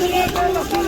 Thank you.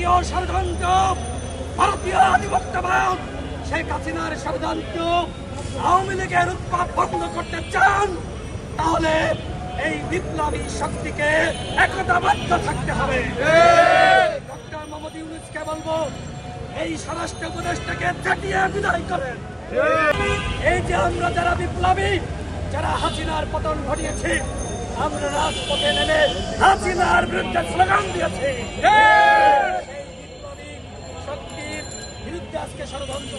ভারতীয় ষড়যন্ত্র ভারতীয় আধিপত্যবাদ শেখ হাসিনার ষড়যন্ত্র আওয়ামী লীগের উৎপাদ বন্ধ করতে চান, তাহলে এই বিপ্লবী শক্তিকে একতাবদ্ধ থাকতে হবে। ডক্টর মোহাম্মদ ইউনুসকে বলব, এই স্বরাষ্ট্র উপদেশটাকে চাটিয়ে বিদায় করেন। এই যে আমরা যারা বিপ্লবী, যারা হাসিনার পতন ঘটিয়েছি, আমরা রাজপথে নেমে হাসিনার বিরুদ্ধে স্লোগান দিয়েছি। আজকে ষড়যন্ত্র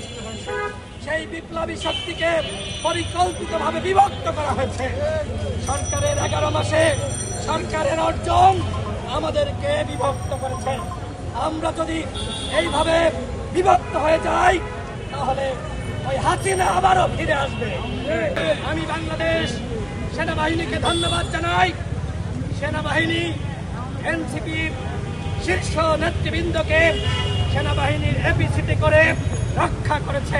সেই বিপ্লবী শক্তিকে পরিকল্পিতভাবে বিভক্ত করা হয়েছে। সরকারের এগারো মাসে সরকারের অর্জন আমাদেরকে বিভক্ত করেছে। আমরা যদি এইভাবে বিভক্ত হয়ে যাই, তাহলে ওই হাসিনা আবারও ফিরে আসবে। আমি বাংলাদেশ সেনাবাহিনীকে ধন্যবাদ জানাই। সেনাবাহিনী, এনসিপির শীর্ষ নেতৃবৃন্দকে সেনাবাহিনীর এপিসিতে করে রক্ষা করেছে।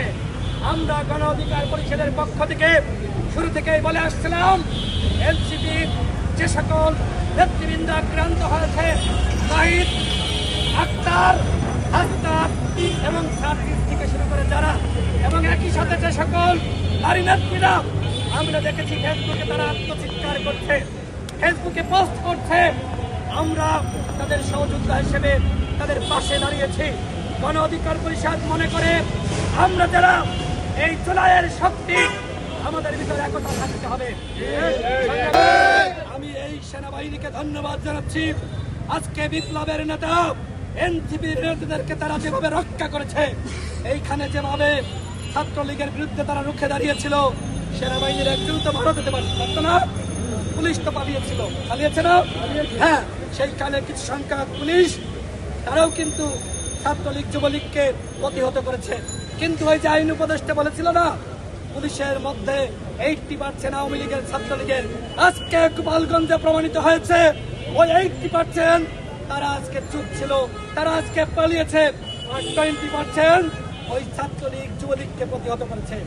আমরা গণ অধিকার পরিষদের পক্ষ থেকে শুরু থেকেই বলে আসছিলাম এনসিপির যে সকল নেতৃবৃন্দ আক্রান্ত হয়েছে, শহীদ, আক্তার আক্তার এবং সার্ভিস থেকে শুরু করে যারা, এবং একই সাথে যে সকল নারী নেত্রীরা, আমরা দেখেছি ফেসবুকে তারা আত্মচিৎকার করছে, ফেসবুকে পোস্ট করছে। আমরা তাদের সহযোদ্ধা হিসেবে তাদের পাশে দাঁড়িয়েছি। গণ অধিকার পরিষদ মনে করে আমরা যারা এই জুলাইয়ের শক্তি, আমাদের ভিতরে একতা থাকতে হবে। আমি এই সেনাবাহিনীকে ধন্যবাদ জানাচ্ছি। আজকে বিপ্লবের নেতা এনসিপির নেতাদেরকে তারা যেভাবে রক্ষা করেছে, এইখানে যেভাবে ছাত্রলীগের বিরুদ্ধে তারা রুখে দাঁড়িয়েছিল, সেনাবাহিনীর একজন তো ভারত হতে পারত না। পুলিশ তো পালিয়েছিল। পালিয়েছে না? হ্যাঁ সেইখানে কিছু সংখ্যক পুলিশ তারাও কিন্তু ছাত্রলীগ, যুবলীগকে প্রতিহত করেছে। কিন্তু ওই যে আইন উপদেষ্টা বলেছিল না, পুলিশের মধ্যে এইটটি পার্সেন্ট আওয়ামী লীগের ছাত্রলীগের আজকে গোপালগঞ্জে প্রমাণিত হয়েছে, ওই এইটটি পার্সেন্ট তারা আজকে চুপ ছিল, তারা আজকে পালিয়েছে, আর টোয়েন্টি পার্সেন্ট ওই ছাত্রলীগ, যুবলীগকে প্রতিহত করেছে।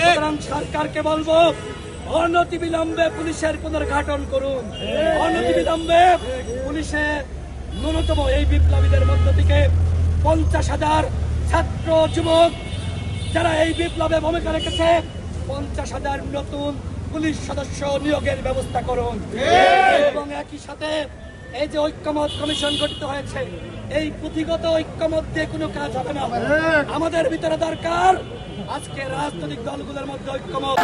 সুতরাং সরকারকে বলব অনতি বিলম্বে পুলিশের পুনর্ঘাটন করুন। অনতি বিলম্বে পুলিশে ন্যূনতম এই বিপ্লবীদের মধ্য থেকে পঞ্চাশ হাজার ছাত্র যুবক যারা এই বিপ্লবে ভূমিকা রেখেছে, পঞ্চাশ হাজার নতুন পুলিশ সদস্য নিয়োগের ব্যবস্থা করুন। এবং একই সাথে এই যে ঐক্যমত কমিশন গঠিত হয়েছে, এই পুঁথিগত ঐক্যমত দিয়ে কোনো কাজ হবে না। আমাদের ভিতরে দরকার আজকে রাজনৈতিক দলগুলোর মধ্যে ঐক্যমত।